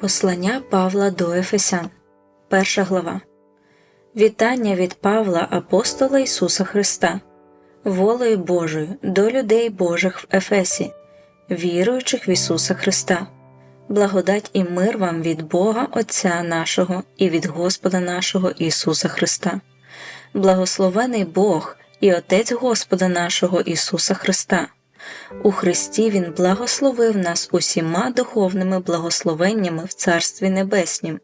Послання Павла до Ефесян, перша глава. Вітання від Павла, апостола Ісуса Христа, волею Божою до людей Божих в Ефесі, віруючих в Ісуса Христа, благодать і мир вам від Бога Отця нашого і від Господа нашого Ісуса Христа, благословений Бог і Отець Господа нашого Ісуса Христа. У Христі Він благословив нас усіма духовними благословеннями в Царстві Небеснім.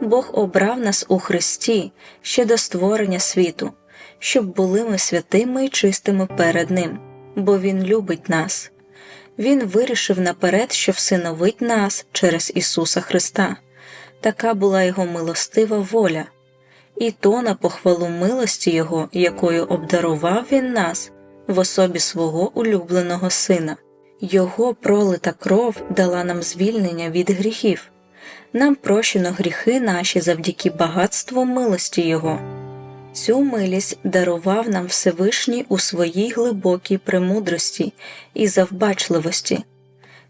Бог обрав нас у Христі ще до створення світу, щоб були ми святими і чистими перед Ним, бо Він любить нас. Він вирішив наперед, що всиновить нас через Ісуса Христа. Така була Його милостива воля, і то на похвалу милості Його, якою обдарував Він нас в особі свого улюбленого Сина. Його пролита кров дала нам звільнення від гріхів, нам прощено гріхи наші завдяки багатству милості Його. Цю милість дарував нам Всевишній у своїй глибокій премудрості і завбачливості.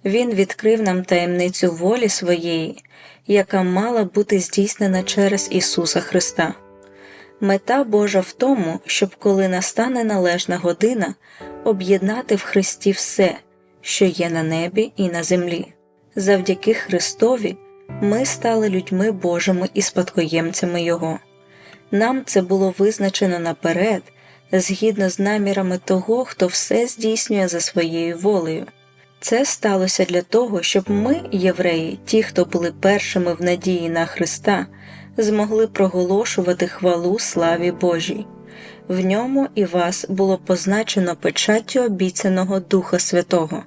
Він відкрив нам таємницю волі своєї, яка мала бути здійснена через Ісуса Христа. Мета Божа в тому, щоб коли настане належна година, об'єднати в Христі все, що є на небі і на землі. Завдяки Христові ми стали людьми Божими і спадкоємцями Його. Нам це було визначено наперед, згідно з намірами того, хто все здійснює за своєю волею. Це сталося для того, щоб ми, євреї, ті, хто були першими в надії на Христа, змогли проголошувати хвалу славі Божій. В ньому і вас було позначено печаттю обіцяного Духа Святого,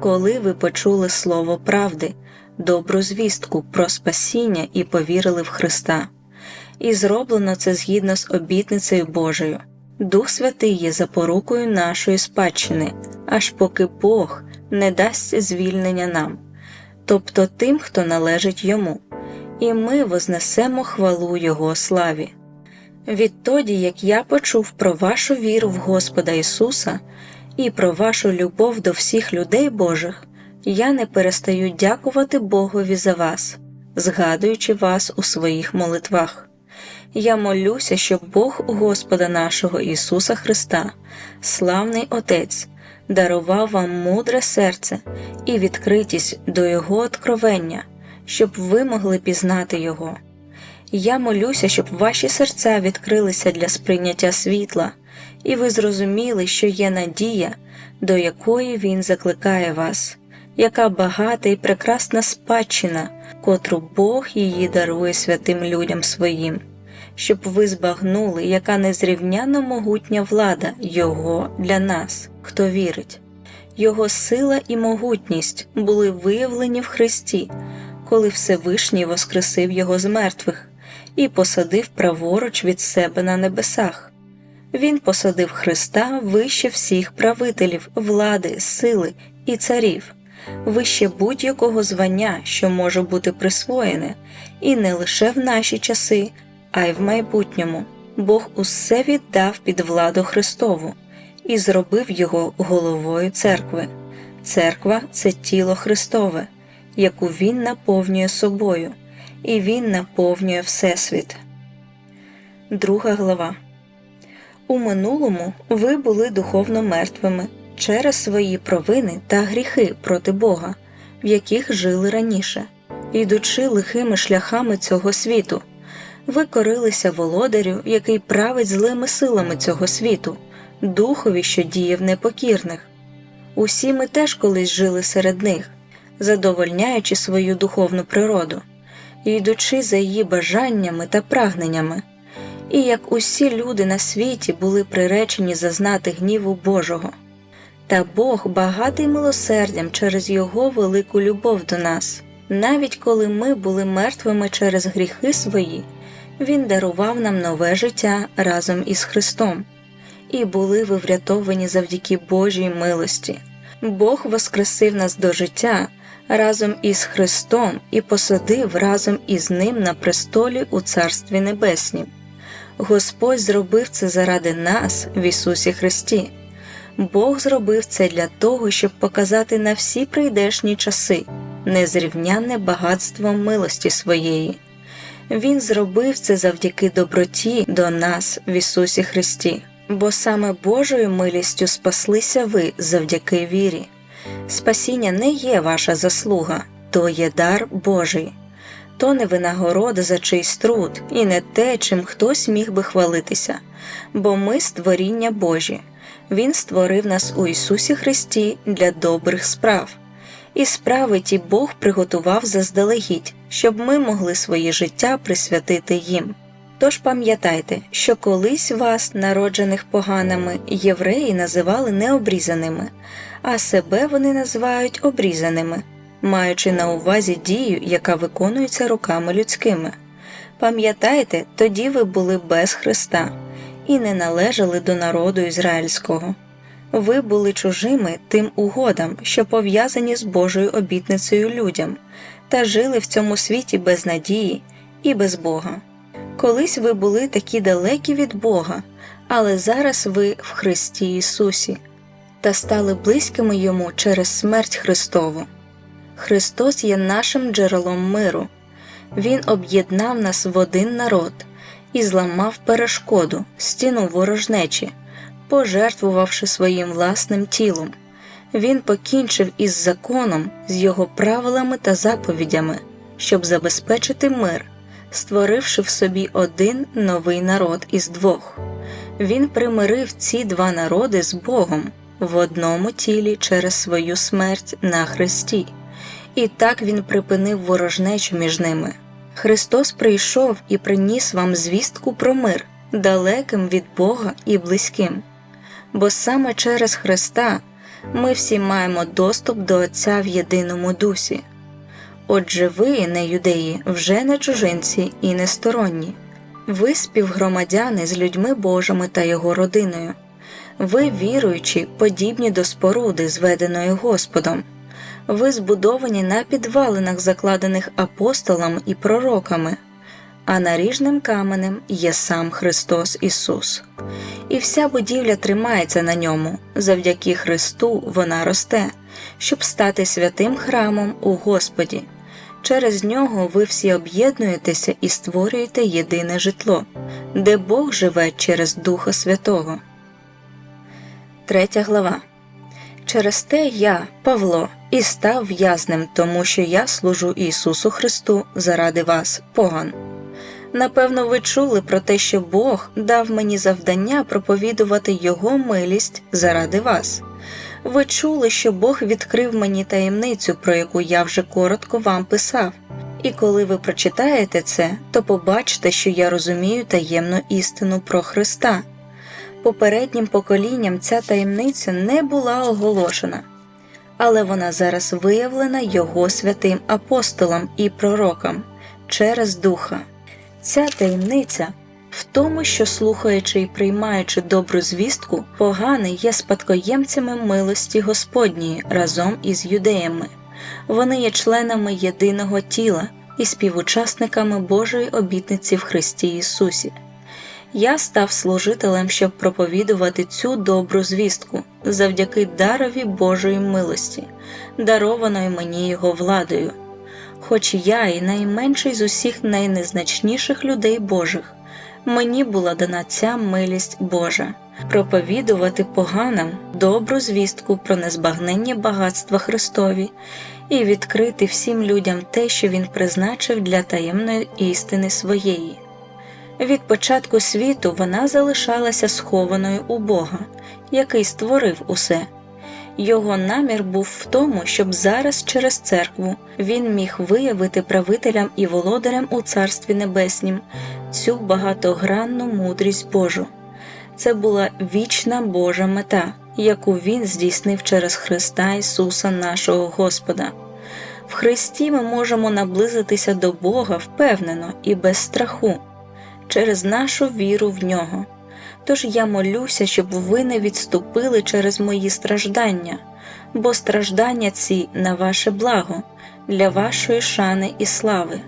коли ви почули слово правди, добру звістку про спасіння і повірили в Христа. І зроблено це згідно з обітницею Божою. Дух Святий є запорукою нашої спадщини, аж поки Бог не дасть звільнення нам, тобто тим, хто належить йому і ми вознесемо хвалу Його славі. Відтоді, як я почув про вашу віру в Господа Ісуса і про вашу любов до всіх людей Божих, я не перестаю дякувати Богові за вас, згадуючи вас у своїх молитвах. Я молюся, щоб Бог Господа нашого Ісуса Христа, славний Отець, дарував вам мудре серце і відкритість до Його откровення щоб ви могли пізнати Його. Я молюся, щоб ваші серця відкрилися для сприйняття світла, і ви зрозуміли, що є надія, до якої Він закликає вас, яка багата і прекрасна спадщина, котру Бог її дарує святим людям своїм, щоб ви збагнули, яка незрівняно могутня влада Його для нас, хто вірить. Його сила і могутність були виявлені в Христі коли Всевишній воскресив його з мертвих і посадив праворуч від себе на небесах. Він посадив Христа вище всіх правителів, влади, сили і царів, вище будь-якого звання, що може бути присвоєне, і не лише в наші часи, а й в майбутньому. Бог усе віддав під владу Христову і зробив його головою церкви. Церква це тіло Христове яку Він наповнює собою, і Він наповнює Всесвіт. Друга глава У минулому ви були духовно мертвими через свої провини та гріхи проти Бога, в яких жили раніше, йдучи лихими шляхами цього світу. Ви корилися володарю, який править злими силами цього світу, духові, що діє в непокірних. Усі ми теж колись жили серед них задовольняючи свою духовну природу, йдучи за її бажаннями та прагненнями, і як усі люди на світі були приречені зазнати гніву Божого. Та Бог багатий милосердям через Його велику любов до нас, навіть коли ми були мертвими через гріхи свої, Він дарував нам нове життя разом із Христом, і були ви врятовані завдяки Божій милості. Бог воскресив нас до життя разом із Христом і посадив разом із Ним на престолі у Царстві Небеснім. Господь зробив це заради нас в Ісусі Христі. Бог зробив це для того, щоб показати на всі прийдешні часи, незрівнянне багатство милості своєї. Він зробив це завдяки доброті до нас в Ісусі Христі, бо саме Божою милістю спаслися ви завдяки вірі. Спасіння не є ваша заслуга, то є дар Божий, то не винагорода за чийсь труд і не те, чим хтось міг би хвалитися, бо ми створіння Божі. Він створив нас у Ісусі Христі для добрих справ, і справи ті Бог приготував заздалегідь, щоб ми могли своє життя присвятити їм. Тож пам'ятайте, що колись вас, народжених поганими, євреї називали необрізаними, а себе вони називають обрізаними, маючи на увазі дію, яка виконується руками людськими. Пам'ятайте, тоді ви були без Христа і не належали до народу ізраїльського. Ви були чужими тим угодам, що пов'язані з Божою обітницею людям, та жили в цьому світі без надії і без Бога. Колись ви були такі далекі від Бога, але зараз ви в Христі Ісусі та стали близькими Йому через смерть Христову. Христос є нашим джерелом миру, Він об'єднав нас в один народ і зламав перешкоду, стіну ворожнечі, пожертвувавши своїм власним тілом. Він покінчив із законом, з його правилами та заповідями, щоб забезпечити мир, створивши в собі один новий народ із двох. Він примирив ці два народи з Богом в одному тілі через свою смерть на Христі, і так він припинив ворожнечу між ними. Христос прийшов і приніс вам звістку про мир, далеким від Бога і близьким. Бо саме через Христа ми всі маємо доступ до Отця в єдиному дусі. Отже, ви, не юдеї, вже не чужинці і не сторонні. Ви співгромадяни з людьми Божими та його родиною. Ви віруючі, подібні до споруди, зведеної Господом. Ви збудовані на підвалинах, закладених апостолами і пророками, а наріжним каменем є сам Христос Ісус. І вся будівля тримається на ньому, завдяки Христу вона росте, щоб стати святим храмом у Господі. Через нього ви всі об'єднуєтеся і створюєте єдине житло, де Бог живе через Духа Святого. Третя глава. Через те я, Павло, і став в'язнем, тому що я служу Ісусу Христу заради вас, поган. Напевно, ви чули про те, що Бог дав мені завдання проповідувати Його милість заради вас. Ви чули, що Бог відкрив мені таємницю, про яку я вже коротко вам писав. І коли ви прочитаєте це, то побачите, що я розумію таємну істину про Христа. Попереднім поколінням ця таємниця не була оголошена, але вона зараз виявлена Його святим апостолам і пророкам через Духа. Ця таємниця в тому, що слухаючи і приймаючи добру звістку, поганий є спадкоємцями милості Господньої разом із юдеями. Вони є членами єдиного тіла і співучасниками Божої обітниці в Христі Ісусі. Я став служителем, щоб проповідувати цю добру звістку завдяки дарові Божої милості, дарованої мені Його владою. Хоч я і найменший з усіх найнезначніших людей Божих, мені була дана ця милість Божа проповідувати поганам добру звістку про незбагненні багатства Христові і відкрити всім людям те, що Він призначив для таємної істини своєї. Від початку світу вона залишалася схованою у Бога, який створив усе. Його намір був в тому, щоб зараз через церкву він міг виявити правителям і володарям у Царстві Небеснім цю багатогранну мудрість Божу. Це була вічна Божа мета, яку Він здійснив через Христа Ісуса нашого Господа. В Христі ми можемо наблизитися до Бога впевнено і без страху через нашу віру в нього. Тож я молюся, щоб ви не відступили через мої страждання, бо страждання ці на ваше благо, для вашої шани і слави.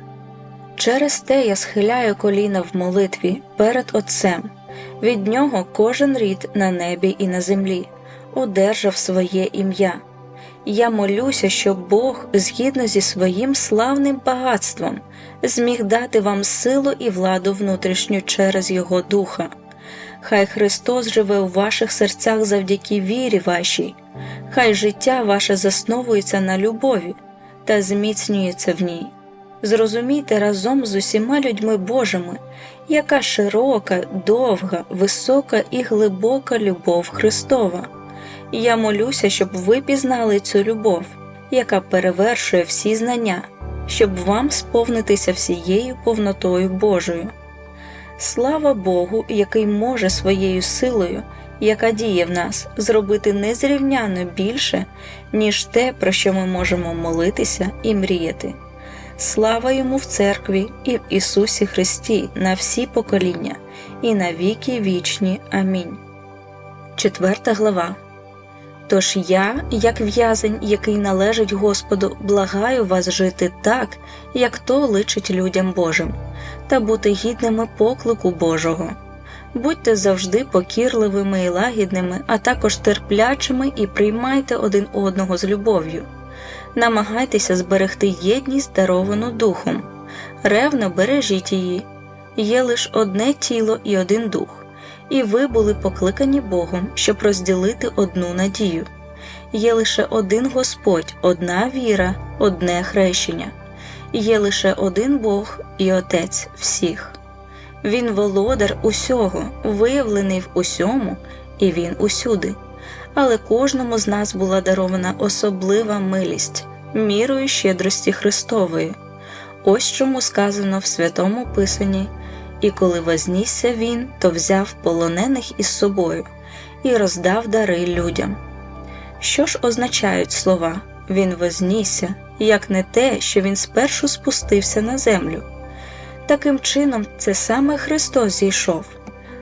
Через те я схиляю коліна в молитві перед Отцем, від нього кожен рід на небі і на землі одержав своє ім'я. Я молюся, щоб Бог, згідно зі своїм славним багатством, зміг дати вам силу і владу внутрішню через Його Духа. Хай Христос живе у ваших серцях завдяки вірі вашій, хай життя ваше засновується на любові та зміцнюється в ній. Зрозумійте разом з усіма людьми Божими, яка широка, довга, висока і глибока любов Христова. Я молюся, щоб ви пізнали цю любов, яка перевершує всі знання, щоб вам сповнитися всією повнотою Божою. Слава Богу, який може своєю силою, яка діє в нас, зробити незрівняно більше, ніж те, про що ми можемо молитися і мріяти. Слава йому в церкві і в Ісусі Христі на всі покоління, і на віки вічні. Амінь. Четверта глава. Тож я, як в'язень, який належить Господу, благаю вас жити так, як то личить людям Божим, та бути гідними поклику Божого. Будьте завжди покірливими і лагідними, а також терплячими і приймайте один одного з любов'ю. Намагайтеся зберегти єдність, даровану духом, ревно бережіть її. Є лише одне тіло і один дух і ви були покликані Богом, щоб розділити одну надію. Є лише один Господь, одна віра, одне хрещення, є лише один Бог і Отець всіх. Він володар усього, виявлений в усьому, і він усюди. Але кожному з нас була дарована особлива милість, мірою щедрості Христової. Ось чому сказано в Святому Писанні і коли вознісся він, то взяв полонених із собою і роздав дари людям. Що ж означають слова Він вознісся, як не те, що він спершу спустився на землю? Таким чином, це саме Христос зійшов,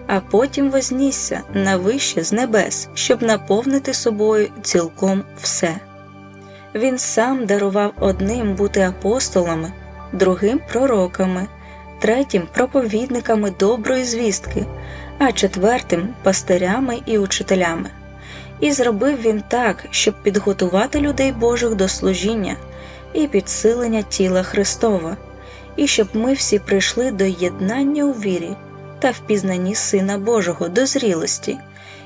а потім вознісся на вище з небес, щоб наповнити собою цілком все. Він сам дарував одним бути апостолами, другим пророками третім проповідниками доброї звістки, а четвертим пастирями і учителями. І зробив він так, щоб підготувати людей Божих до служіння і підсилення тіла Христова, і щоб ми всі прийшли до єднання у вірі та в пізнанні Сина Божого до зрілості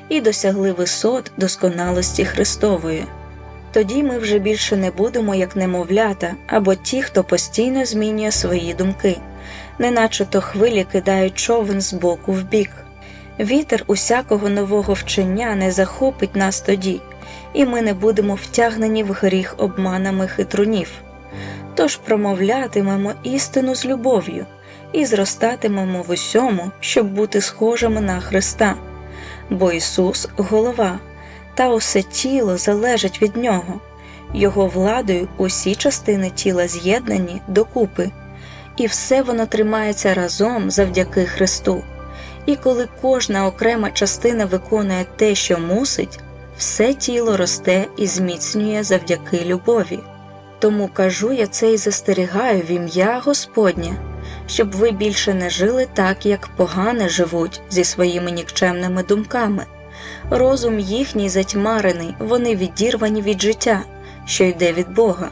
і досягли висот досконалості Христової. Тоді ми вже більше не будемо як немовлята або ті, хто постійно змінює свої думки неначе то хвилі кидають човен з боку в бік. Вітер усякого нового вчення не захопить нас тоді, і ми не будемо втягнені в гріх обманами хитрунів. Тож промовлятимемо істину з любов'ю і зростатимемо в усьому, щоб бути схожими на Христа, бо Ісус голова, та усе тіло залежить від Нього, Його владою усі частини тіла з'єднані докупи і все воно тримається разом завдяки Христу. І коли кожна окрема частина виконує те, що мусить, все тіло росте і зміцнює завдяки любові. Тому кажу я це і застерігаю в ім'я Господнє, щоб ви більше не жили так, як погане живуть зі своїми нікчемними думками. Розум їхній затьмарений, вони відірвані від життя, що йде від Бога.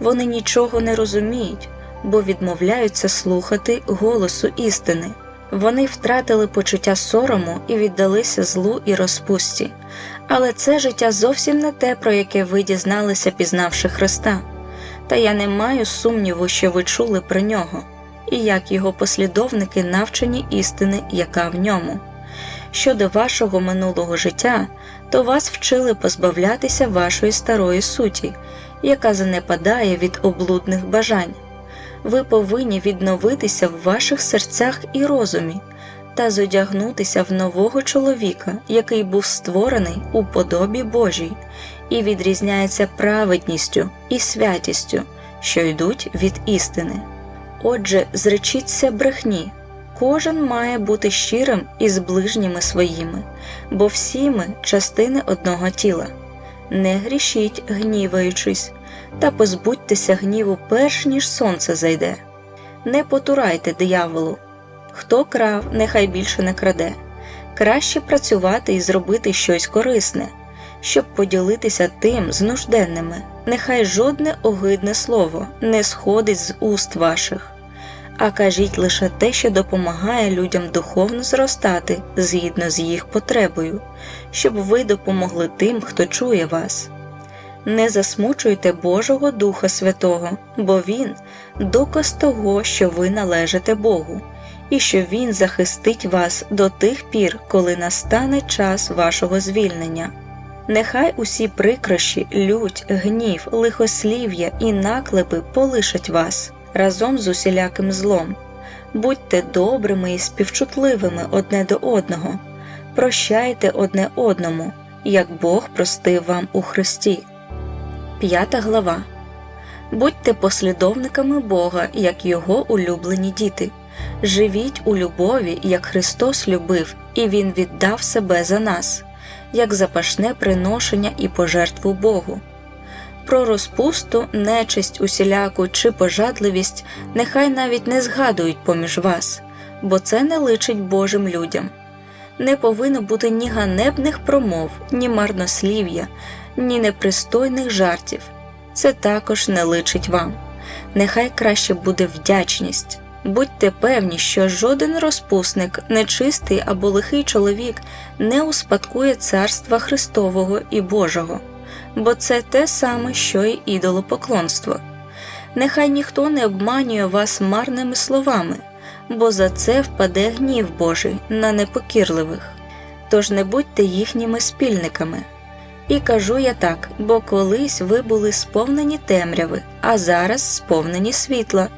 Вони нічого не розуміють, бо відмовляються слухати голосу істини. Вони втратили почуття сорому і віддалися злу і розпусті, але це життя зовсім не те, про яке ви дізналися, пізнавши Христа. Та я не маю сумніву, що ви чули про нього, і як його послідовники навчені істини, яка в ньому. Щодо вашого минулого життя, то вас вчили позбавлятися вашої старої суті, яка занепадає від облудних бажань ви повинні відновитися в ваших серцях і розумі та зодягнутися в нового чоловіка, який був створений у подобі Божій, і відрізняється праведністю і святістю, що йдуть від істини. Отже, зречіться брехні. Кожен має бути щирим із ближніми своїми, бо всі ми частини одного тіла. Не грішіть, гніваючись, та позбудьтеся гніву перш ніж сонце зайде. Не потурайте дияволу. Хто крав, нехай більше не краде. Краще працювати і зробити щось корисне, щоб поділитися тим з нужденними. Нехай жодне огидне слово не сходить з уст ваших, а кажіть лише те, що допомагає людям духовно зростати згідно з їх потребою, щоб ви допомогли тим, хто чує вас. Не засмучуйте Божого Духа Святого, бо Він доказ того, що ви належите Богу, і що Він захистить вас до тих пір, коли настане час вашого звільнення. Нехай усі прикрощі, лють, гнів, лихослів'я і наклепи полишать вас разом з усіляким злом. Будьте добрими і співчутливими одне до одного, прощайте одне одному, як Бог простив вам у Христі. П'ята глава. Будьте послідовниками Бога, як Його улюблені діти. Живіть у любові, як Христос любив, і Він віддав себе за нас, як запашне приношення і пожертву Богу. Про розпусту, нечисть усіляку чи пожадливість нехай навіть не згадують поміж вас, бо це не личить Божим людям. Не повинно бути ні ганебних промов, ні марнослів'я, ні непристойних жартів. Це також не личить вам. Нехай краще буде вдячність. Будьте певні, що жоден розпусник, нечистий або лихий чоловік не успадкує царства Христового і Божого, бо це те саме, що й ідолопоклонство. Нехай ніхто не обманює вас марними словами, бо за це впаде гнів Божий на непокірливих. Тож не будьте їхніми спільниками. І кажу я так, бо колись ви були сповнені темряви, а зараз сповнені світла,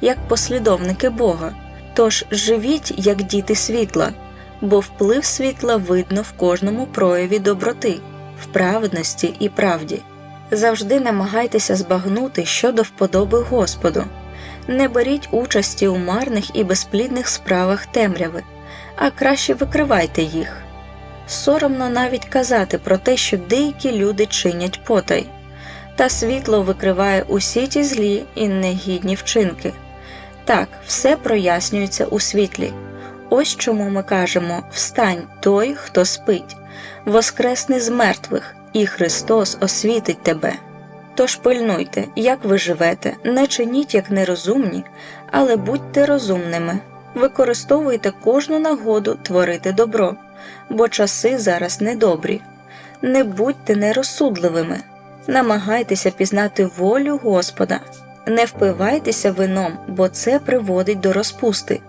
як послідовники Бога. Тож живіть, як діти світла, бо вплив світла видно в кожному прояві доброти, в праведності і правді. Завжди намагайтеся збагнути щодо вподоби Господу. Не беріть участі у марних і безплідних справах темряви, а краще викривайте їх. Соромно навіть казати про те, що деякі люди чинять потай, та світло викриває усі ті злі і негідні вчинки. Так, все прояснюється у світлі. Ось чому ми кажемо Встань той, хто спить, воскресни з мертвих, і Христос освітить тебе. Тож пильнуйте, як ви живете, не чиніть як нерозумні, але будьте розумними, використовуйте кожну нагоду творити добро, бо часи зараз недобрі. Не будьте нерозсудливими, намагайтеся пізнати волю Господа, не впивайтеся вином, бо це приводить до розпусти.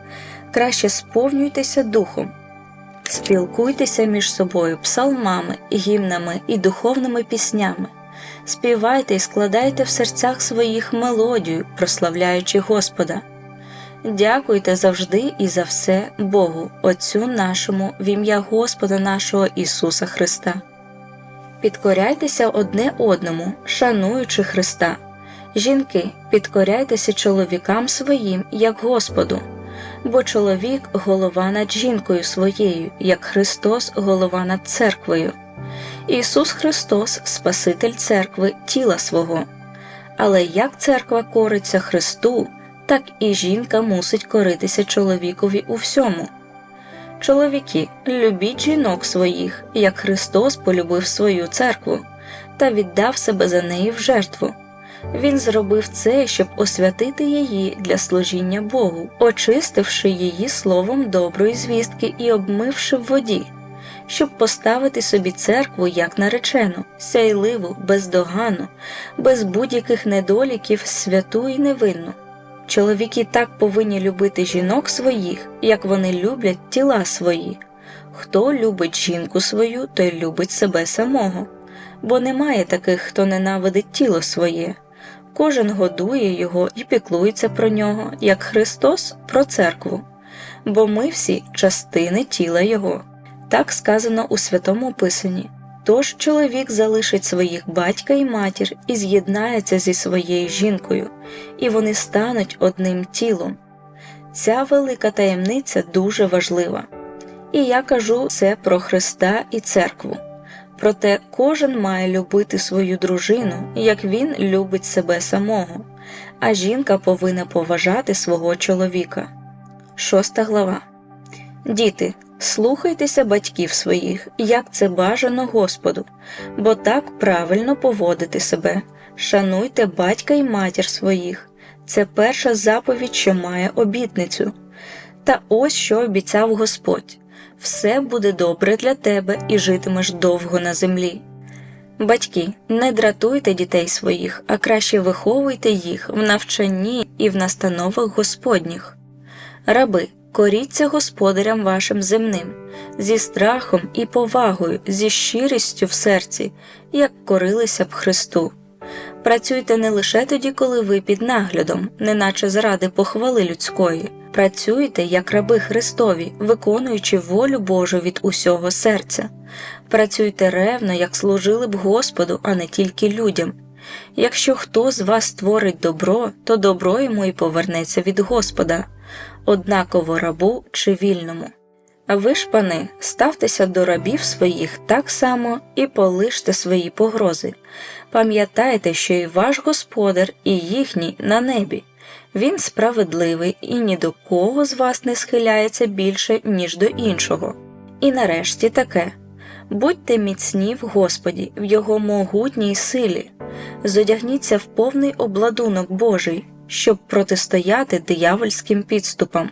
Краще сповнюйтеся духом. Спілкуйтеся між собою псалмами, гімнами і духовними піснями. Співайте і складайте в серцях своїх мелодію, прославляючи Господа. Дякуйте завжди і за все Богу, Отцю нашому, в ім'я Господа нашого Ісуса Христа. Підкоряйтеся одне одному, шануючи Христа. Жінки, підкоряйтеся чоловікам своїм, як Господу, бо чоловік голова над жінкою своєю, як Христос голова над церквою. Ісус Христос, Спаситель церкви, тіла свого. Але як церква кориться Христу, так і жінка мусить коритися чоловікові у всьому. Чоловіки, любіть жінок своїх, як Христос полюбив свою церкву та віддав себе за неї в жертву. Він зробив це, щоб освятити її для служіння Богу, очистивши її словом доброї звістки і обмивши в воді, щоб поставити собі церкву як наречену, сяйливу, бездогану, без будь-яких недоліків, святу і невинну. Чоловіки так повинні любити жінок своїх, як вони люблять тіла свої. Хто любить жінку свою, той любить себе самого, бо немає таких, хто ненавидить тіло своє. Кожен годує його і піклується про нього, як Христос про церкву, бо ми всі частини тіла Його. Так сказано у Святому Писанні. Тож чоловік залишить своїх батька і матір і з'єднається зі своєю жінкою, і вони стануть одним тілом. Ця велика таємниця дуже важлива. І я кажу це про Христа і церкву. Проте кожен має любити свою дружину, як він любить себе самого, а жінка повинна поважати свого чоловіка. Шоста глава. Діти, Слухайтеся батьків своїх, як це бажано Господу, бо так правильно поводити себе. Шануйте батька і матір своїх. Це перша заповідь, що має обітницю. Та ось що обіцяв Господь все буде добре для тебе і житимеш довго на землі. Батьки, не дратуйте дітей своїх, а краще виховуйте їх в навчанні і в настановах Господніх. Раби, коріться господарям вашим земним, зі страхом і повагою, зі щирістю в серці, як корилися б Христу. Працюйте не лише тоді, коли ви під наглядом, неначе заради похвали людської. Працюйте як раби Христові, виконуючи волю Божу від усього серця. Працюйте ревно, як служили б Господу, а не тільки людям. Якщо хто з вас творить добро, то добро йому і повернеться від Господа, однаково рабу чи вільному. А ви ж, пани, ставтеся до рабів своїх так само і полиште свої погрози. Пам'ятайте, що і ваш господар, і їхній на небі. Він справедливий і ні до кого з вас не схиляється більше, ніж до іншого. І нарешті таке будьте міцні в Господі, в Його могутній силі, зодягніться в повний обладунок Божий, щоб протистояти диявольським підступам.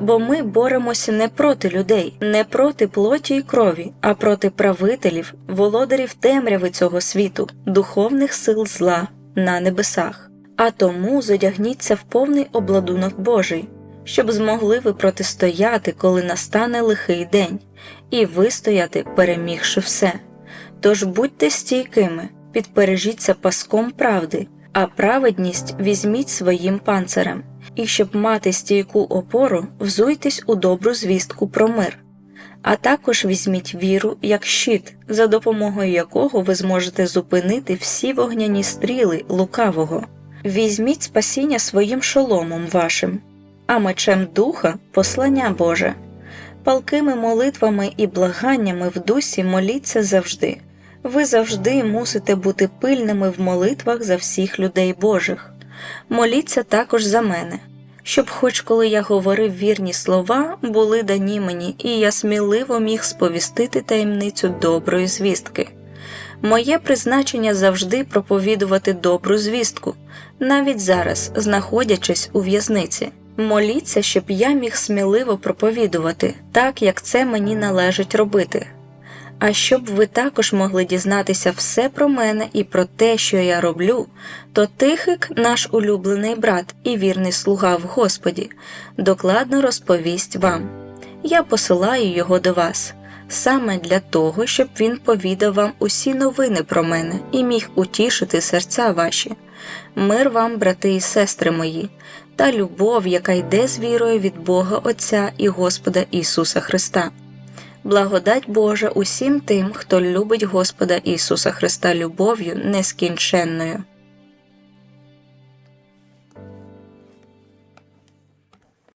Бо ми боремося не проти людей, не проти плоті й крові, а проти правителів, володарів темряви цього світу, духовних сил зла на небесах. А тому зодягніться в повний обладунок Божий, щоб змогли ви протистояти, коли настане лихий день, і вистояти, перемігши все. Тож будьте стійкими, підпережіться паском правди, а праведність візьміть своїм панцирем, і щоб мати стійку опору, взуйтесь у добру звістку про мир. А також візьміть віру як щит, за допомогою якого ви зможете зупинити всі вогняні стріли лукавого. Візьміть спасіння своїм шоломом вашим, а мечем духа послання Боже. Палкими молитвами і благаннями в дусі моліться завжди. Ви завжди мусите бути пильними в молитвах за всіх людей Божих. Моліться також за мене, щоб, хоч коли я говорив вірні слова, були дані мені, і я сміливо міг сповістити таємницю доброї звістки. Моє призначення завжди проповідувати добру звістку, навіть зараз, знаходячись у в'язниці. Моліться, щоб я міг сміливо проповідувати, так як це мені належить робити. А щоб ви також могли дізнатися все про мене і про те, що я роблю, то Тихик, наш улюблений брат і вірний слуга в Господі, докладно розповість вам. Я посилаю його до вас саме для того, щоб він повідав вам усі новини про мене і міг утішити серця ваші. Мир вам, брати і сестри мої, та любов, яка йде з вірою від Бога Отця і Господа Ісуса Христа. Благодать Божа усім тим, хто любить Господа Ісуса Христа любов'ю нескінченною.